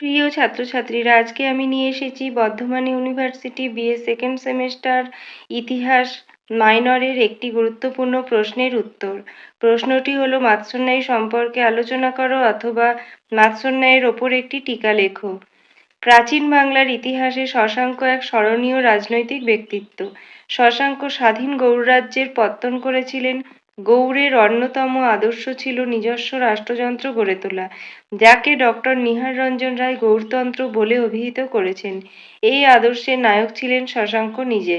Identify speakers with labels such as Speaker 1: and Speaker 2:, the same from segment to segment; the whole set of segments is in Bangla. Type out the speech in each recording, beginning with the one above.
Speaker 1: প্রিয় ছাত্রছাত্রীরা, আজকে আমি নিয়ে এসেছি Bardhaman university BA second semester ইতিহাস মাইনরের একটি গুরুত্বপূর্ণ প্রশ্নের উত্তর। প্রশ্নটি হলো, মাৎসন্যায়ী সম্পর্কে আলোচনা করো অথবা মাৎসন্যায়ের ওপর একটি টিকা লেখো। প্রাচীন বাংলার ইতিহাসে শশাঙ্ক এক স্মরণীয় রাজনৈতিক ব্যক্তিত্ব। শশাঙ্ক স্বাধীন গৌড়রাজ্যের পত্তন করেছিলেন। গৌড়ের অন্যতম আদর্শ ছিল নিজস্ব রাষ্ট্রযন্ত্র গড়ে তোলা, যাকে ডক্টর নিহার রঞ্জন রায় গৌড়তন্ত্র বলে অভিহিত করেছেন। এই আদর্শের নায়ক ছিলেন শশাঙ্ক নিজে।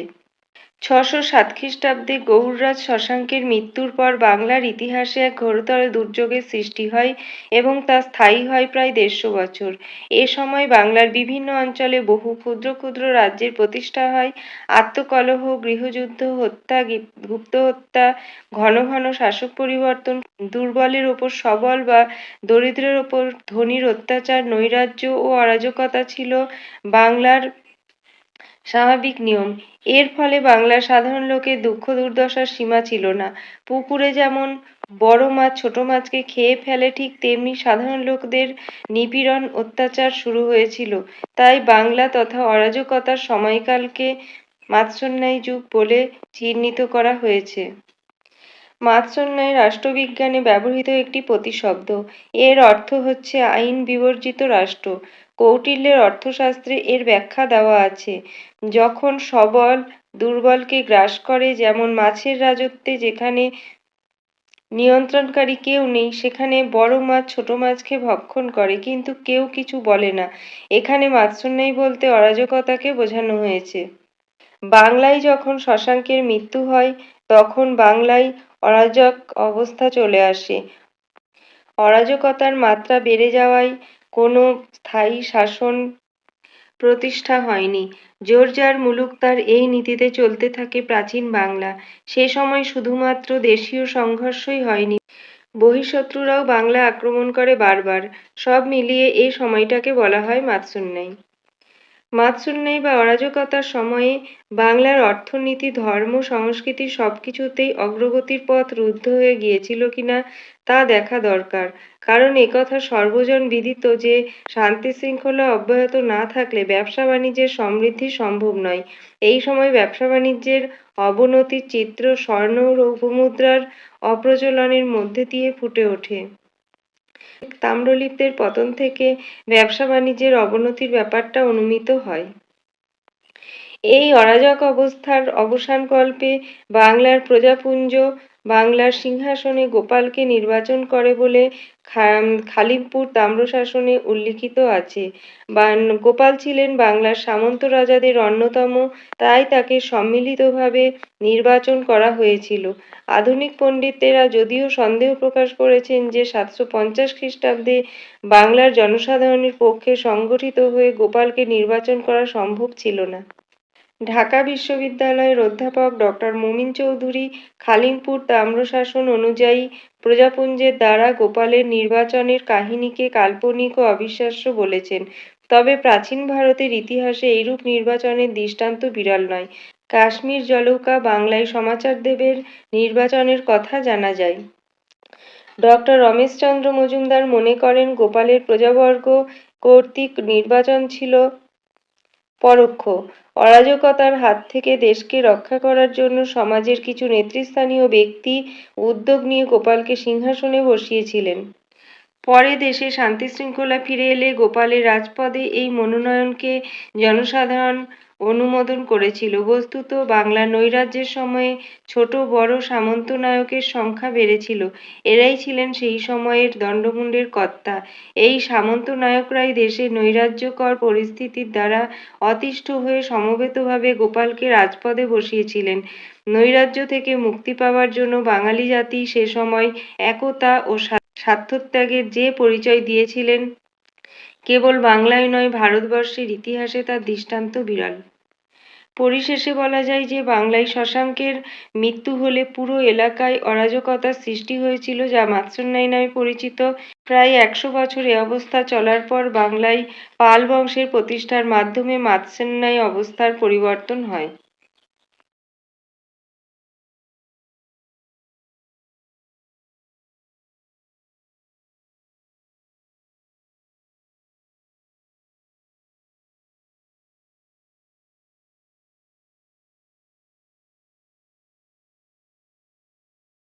Speaker 1: ছশো সাত খ্রিস্টাব্দে গৌড়রাজ শশাঙ্কের মৃত্যুর পর বাংলার ইতিহাসে এক ঘোরতর দুর্যোগের সৃষ্টি হয় এবং তা স্থায়ী হয় প্রায় দেড়শো বছর। এ সময় বাংলার বিভিন্ন অঞ্চলে বহু ক্ষুদ্র ক্ষুদ্র রাজ্যের প্রতিষ্ঠা হয়। আত্মকলহ, গৃহযুদ্ধ, হত্যা গুপ্ত হত্যা, ঘন ঘন শাসক পরিবর্তন, দুর্বলের ওপর সবল বা দরিদ্রের ওপর ধনীর অত্যাচার, নৈরাজ্য ও অরাজকতা ছিল বাংলার স্বাভাবিক নিয়ম। এর ফলে বাংলার সাধারণ লোকের দুঃখ দুর্দশার সীমা ছিল না। পুকুরে যেমন বড় মাছ, ছোট মাছকে খেয়ে ফেলে ঠিক তেমনি সাধারণ লোকদের নিপীড়ন অত্যাচার শুরু হয়েছিল। তাই বাংলা তথা অরাজকতার সময়কালকে মাৎসন্যায় যুগ বলে চিহ্নিত করা হয়েছে। মাৎসন্যায় রাষ্ট্রবিজ্ঞানে ব্যবহৃত একটি প্রতিশব্দ। এর অর্থ হচ্ছে আইন বিবর্জিত রাষ্ট্র। কৌটিল্যের অর্থশাস্ত্রে এর ব্যাখ্যা দেওয়া আছে। যখন সবল দুর্বলকে গ্রাস করে, যেমন মাছের রাজত্বে যেখানে নিয়ন্ত্রণকারী কেউ নেই, সেখানে বড় মাছ ছোট মাছকে ভক্ষণ করে, কিন্তু কেউ কিছু বলে না। এখানে মাৎসন্যায়ী বলতে অরাজকতাকে বোঝানো হয়েছে। বাংলায় যখন শশাঙ্কের মৃত্যু হয়, তখন বাংলায় অরাজক অবস্থা চলে আসে। অরাজকতার মাত্রা বেড়ে যাওয়ায় কোনো স্থায়ী শাসন প্রতিষ্ঠা হয়নি। জোরজার মুলুক তার এই নীতিতে চলতে থাকে প্রাচীন বাংলা। সে সময় শুধুমাত্র দেশীয় সংঘর্ষই হয়নি। বহিঃশত্রুরাও বাংলা আক্রমণ করে বারবার। সব মিলিয়ে এই সময়টাকে বলা হয় মাৎসন্যায়ী মাৎসন্যায়ী বা অরাজকতার সময়ে বাংলার অর্থনীতি, ধর্ম, সংস্কৃতি সবকিছুতেই অগ্রগতির পথ রুদ্ধ হয়ে গিয়েছিল কিনা তা দেখা দরকার। কারণ একথা সর্বজন বিদিত যে শান্তি শৃঙ্খলা অব্যাহত না থাকলে ব্যবসা বাণিজ্যের সমৃদ্ধি সম্ভব নয়। এই সময় ব্যবসা বাণিজ্যের অবনতির চিত্র স্বর্ণ রৌপ্যমুদ্রার অপ্রচলনের মধ্যে দিয়ে ফুটে ওঠে। তাম্রলিপ্তের পতন থেকে ব্যবসা বাণিজ্যের অবনতির ব্যাপারটা অনুমিত হয়। এই অরাজক অবস্থার অবসানকল্পে বাংলার প্রজাপুঞ্জ, বাংলার সিংহাসনে গোপালকে নির্বাচন করে বলে খালিমপুর তাম্রশাসনে উল্লিখিত আছে। গোপাল ছিলেন বাংলার সামন্ত রাজাদের অন্যতম, তাই তাকে সম্মিলিতভাবে নির্বাচন করা হয়েছিল। আধুনিক পণ্ডিতেরা যদিও সন্দেহ প্রকাশ করেছেন যে সাতশো পঞ্চাশ খ্রিস্টাব্দে বাংলার জনসাধারণের পক্ষে সংগঠিত হয়ে গোপালকে নির্বাচন করা সম্ভব ছিল না। ঢাকা বিশ্ববিদ্যালয়ের অধ্যাপক ডক্টর মুমিন চৌধুরী খালিমপুর তাম্রশাসন অনুযায়ী প্রজাপুঞ্জের দ্বারা গোপালের নির্বাচনের কাহিনীকে কাল্পনিক ও অবিশ্বাস্য বলেছেন। তবে প্রাচীন ভারতের ইতিহাসে এইরূপ নির্বাচনের দৃষ্টান্ত বিরল নয়। কাশ্মীর জলৌকা বাংলায় সমাচারদেবের নির্বাচনের কথা জানা যায়। ডক্টর রমেশচন্দ্র মজুমদার মনে করেন, গোপালের প্রজাবর্গ কর্তৃক নির্বাচন ছিল পরোক্ষ। অরাজকতার হাত থেকে দেশকে রক্ষা করার জন্য সমাজের কিছু নেতৃস্থানীয় ব্যক্তি উদ্যোগ নিয়ে গোপালকে সিংহাসনে বসিয়েছিলেন। পরে দেশে শান্তি শৃঙ্খলা ফিরে এলে গোপালের রাজপদে এই মনোনয়নকে জনসাধারণ অনুমোদন করেছিল। বস্তুত বাংলা নৈরাজ্যের সময়ে ছোট বড় সামন্ত নায়কের সংখ্যা বেড়েছিল। এরাই ছিলেন সেই সময়ের দণ্ডমুণ্ডের কর্তা। এই সামন্ত নায়করাই দেশের নৈরাজ্যকর পরিস্থিতির দ্বারা অতিষ্ঠ হয়ে সমবেতভাবে গোপালকে রাজপদে বসিয়েছিলেন। নৈরাজ্য থেকে মুক্তি পাওয়ার জন্য বাঙালি জাতি সে সময় একতা ও স্বার্থত্যাগের যে পরিচয় দিয়েছিলেন, কেবল বাংলায় নয়, ভারতবর্ষের ইতিহাসে তার দৃষ্টান্ত বিরল। পরিশেষে বলা যায় যে বাংলায় শশাঙ্কের মৃত্যু হলে পুরো এলাকায় অরাজকতার সৃষ্টি হয়েছিল, যা মাৎসন্যায় নামে পরিচিত। প্রায় একশো বছর এ অবস্থা চলার পর বাংলায় পাল বংশের প্রতিষ্ঠার মাধ্যমে মাৎসন্যায় অবস্থার পরিবর্তন হয়।